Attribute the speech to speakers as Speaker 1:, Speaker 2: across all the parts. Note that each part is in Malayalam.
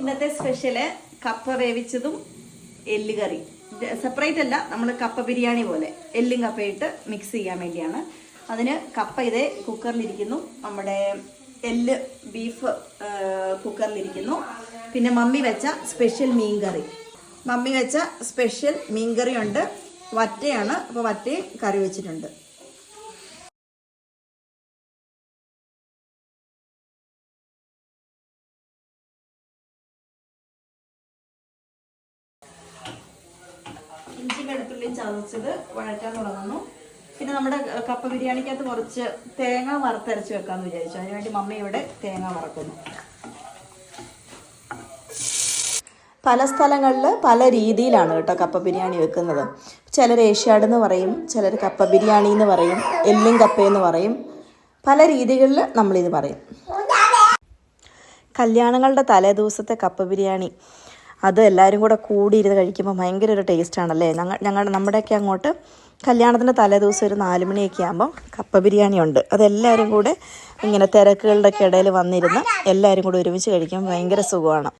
Speaker 1: ഇന്നത്തെ സ്പെഷ്യൽ കപ്പ വേവിച്ചതും എല്ല് കറി സെപ്പറേറ്റ് അല്ല നമ്മൾ കപ്പ ബിരിയാണി പോലെ. എല്ലും കപ്പയിട്ട് മിക്സ് ചെയ്യാൻ വേണ്ടിയാണ്. അതിന് കപ്പ ഇതേ കുക്കറിലിരിക്കുന്നു. നമ്മുടെ എല്ല് ബീഫ് കുക്കറിലിരിക്കുന്നു. പിന്നെ മമ്മി വെച്ച സ്പെഷ്യൽ മീൻ കറി മമ്മി വെച്ച സ്പെഷ്യൽ മീൻ കറി ഉണ്ട് വറ്റയാണ്. അപ്പോൾ വറ്റയും കറി വെച്ചിട്ടുണ്ട്. ഇഞ്ചി വെളുത്തുള്ളിയും ചതച്ചത് വഴറ്റാൻ തുടങ്ങുന്നു. പിന്നെ നമ്മുടെ കപ്പ ബിരിയാണിക്കകത്ത് കുറച്ച് തേങ്ങ വറുത്തരച്ച് വെക്കാമെന്ന് വിചാരിച്ചു. അതിനുവേണ്ടി മമ്മി ഇവിടെ തേങ്ങ വറക്കുന്നു. പല സ്ഥലങ്ങളിൽ പല രീതിയിലാണ് കേട്ടോ കപ്പ ബിരിയാണി വെക്കുന്നത്. ചിലർ ഏഷ്യാഡ് എന്ന് പറയും ചിലർ കപ്പ ബിരിയാണി എന്ന് പറയും എല്ലും കപ്പയെന്ന് പറയും. പല രീതികളിൽ നമ്മളിത് പറയും. കല്യാണങ്ങളുടെ തലേ ദിവസത്തെ കപ്പ ബിരിയാണി. അത് എല്ലാവരും കൂടെ കൂടി ഇരുന്ന് കഴിക്കുമ്പോൾ ഭയങ്കര ഒരു ടേസ്റ്റ് ആണല്ലേ? ഞങ്ങൾ ഞങ്ങളുടെ നമ്മുടെയൊക്കെ അങ്ങോട്ട് കല്യാണത്തിന്റെ തലേദിവസം ഒരു നാല് മണിയൊക്കെ ആകുമ്പോൾ കപ്പ ബിരിയാണി ഉണ്ട്. അതെല്ലാവരും കൂടെ ഇങ്ങനെ തിരക്കുകളുടെ ഒക്കെ ഇടയിൽ വന്നിരുന്ന് എല്ലാവരും കൂടെ ഒരുമിച്ച് കഴിക്കാൻ ഭയങ്കര സുഖമാണ്.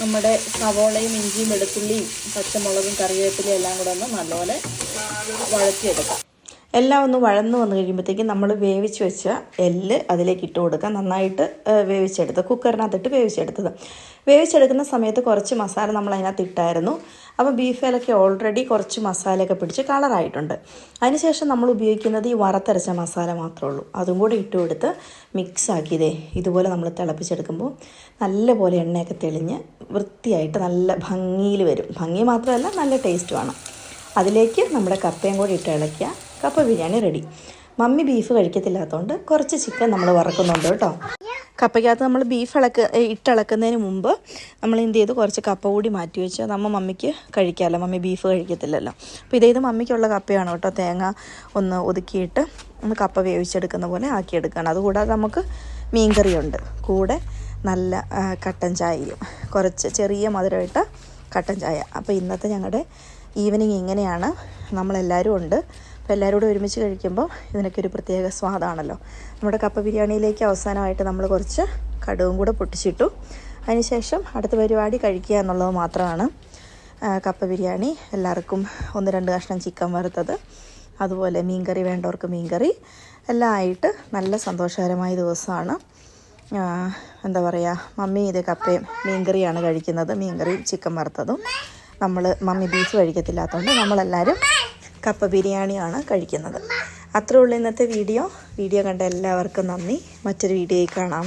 Speaker 1: നമ്മുടെ സവോളയും ഇഞ്ചിയും വെളുത്തുള്ളിയും പച്ചമുളകും കറിവേപ്പിലയും എല്ലാം കൂടെ ഒന്ന് നല്ലപോലെ വഴറ്റിയെടുക്കാം. എല്ലാം ഒന്ന് വഴന്ന് വന്നു കഴിയുമ്പോഴത്തേക്കും നമ്മൾ വേവിച്ച് വെച്ച എല്ല് അതിലേക്ക് ഇട്ട് കൊടുക്കുക. നന്നായിട്ട് വേവിച്ചെടുത്ത് കുക്കറിനകത്തിട്ട് വേവിച്ചെടുത്തത്. വേവിച്ചെടുക്കുന്ന സമയത്ത് കുറച്ച് മസാല നമ്മൾ അതിനകത്ത് ഇട്ടായിരുന്നു. ബീഫ് ബീഫിലൊക്കെ ഓൾറെഡി കുറച്ച് മസാലയൊക്കെ പിടിച്ച് കളറായിട്ടുണ്ട് അതിനുശേഷം നമ്മൾ ഉപയോഗിക്കുന്നത് ഈ വറുത്തരച്ച മസാല മാത്രമേ ഉള്ളൂ. അതും കൂടി ഇട്ട് കൊടുത്ത് മിക്സ് ആക്കിയതേ ഇതുപോലെ നമ്മൾ തിളപ്പിച്ചെടുക്കുമ്പോൾ നല്ലപോലെ എണ്ണയൊക്കെ തെളിഞ്ഞ് വൃത്തിയായിട്ട് നല്ല ഭംഗിയിൽ വരും. ഭംഗി മാത്രമല്ല നല്ല ടേസ്റ്റുമാണ് അതിലേക്ക് നമ്മുടെ കപ്പയും കൂടി ഇട്ട് ഇളക്കുക കപ്പ ബിരിയാണി റെഡി. മമ്മി ബീഫ് കഴിക്കത്തില്ലാത്തതുകൊണ്ട് കുറച്ച് ചിക്കൻ നമ്മൾ വറക്കുന്നുണ്ട് കേട്ടോ. കപ്പയ്ക്കകത്ത് നമ്മൾ ബീഫ് ഇളക്ക് ഇട്ടിളക്കുന്നതിന് മുമ്പ് നമ്മൾ എന്ത് ചെയ്തു? കുറച്ച് കപ്പ കൂടി മാറ്റി വെച്ച്. നമ്മൾ മമ്മിക്ക് കഴിക്കാമല്ലോ മമ്മി ബീഫ് കഴിക്കത്തില്ലല്ലോ. അപ്പോൾ ഇതേത് മമ്മിക്കുള്ള കപ്പയാണ് കേട്ടോ. തേങ്ങ ഒന്ന് ഒതുക്കിയിട്ട് ഒന്ന് കപ്പ വേവിച്ചെടുക്കുന്ന പോലെ ആക്കിയെടുക്കുകയാണ്. അതുകൂടാതെ നമുക്ക് മീൻകറിയുണ്ട്. കൂടെ നല്ല കട്ടൻ ചായയും കുറച്ച് ചെറിയ മധുരമിട്ട കട്ടൻ ചായ. അപ്പോൾ ഇന്നത്തെ ഞങ്ങളുടെ ഈവനിങ് ഇങ്ങനെയാണ്. നമ്മളെല്ലാവരും ഉണ്ട്. അപ്പോൾ എല്ലാവരും കൂടെ ഒരുമിച്ച് കഴിക്കുമ്പോൾ ഇതിനൊക്കെ ഒരു പ്രത്യേക സ്വാദാണല്ലോ. നമ്മുടെ കപ്പ ബിരിയാണിയിലേക്ക് അവസാനമായിട്ട് നമ്മൾ കുറച്ച് കടുവും കൂടെ പൊട്ടിച്ചിട്ടു. അതിനുശേഷം അടുത്ത പരിപാടി കഴിക്കുക എന്നുള്ളത് മാത്രമാണ്. കപ്പ ബിരിയാണി എല്ലാവർക്കും ഒന്ന് രണ്ട് കഷ്ണം ചിക്കൻ വറുത്തത് അതുപോലെ മീൻകറി വേണ്ടവർക്ക് മീൻകറി എല്ലാം ആയിട്ട് നല്ല സന്തോഷകരമായ ദിവസമാണ്. എന്താ പറയുക മമ്മി ഇത് കപ്പയും മീൻകറിയാണ് കഴിക്കുന്നത്. മീൻകറിയും ചിക്കൻ വറുത്തതും നമ്മൾ മമ്മി ബീഫ് കഴിക്കത്തില്ലാത്തതുകൊണ്ട് നമ്മളെല്ലാവരും കപ്പ ബിരിയാണിയാണ് കഴിക്കുന്നത്. അത്രേ ഉള്ളൂ ഇന്നത്തെ വീഡിയോ. വീഡിയോ കണ്ട എല്ലാവർക്കും നന്ദി. മറ്റൊരു വീഡിയോയിൽ കാണാം.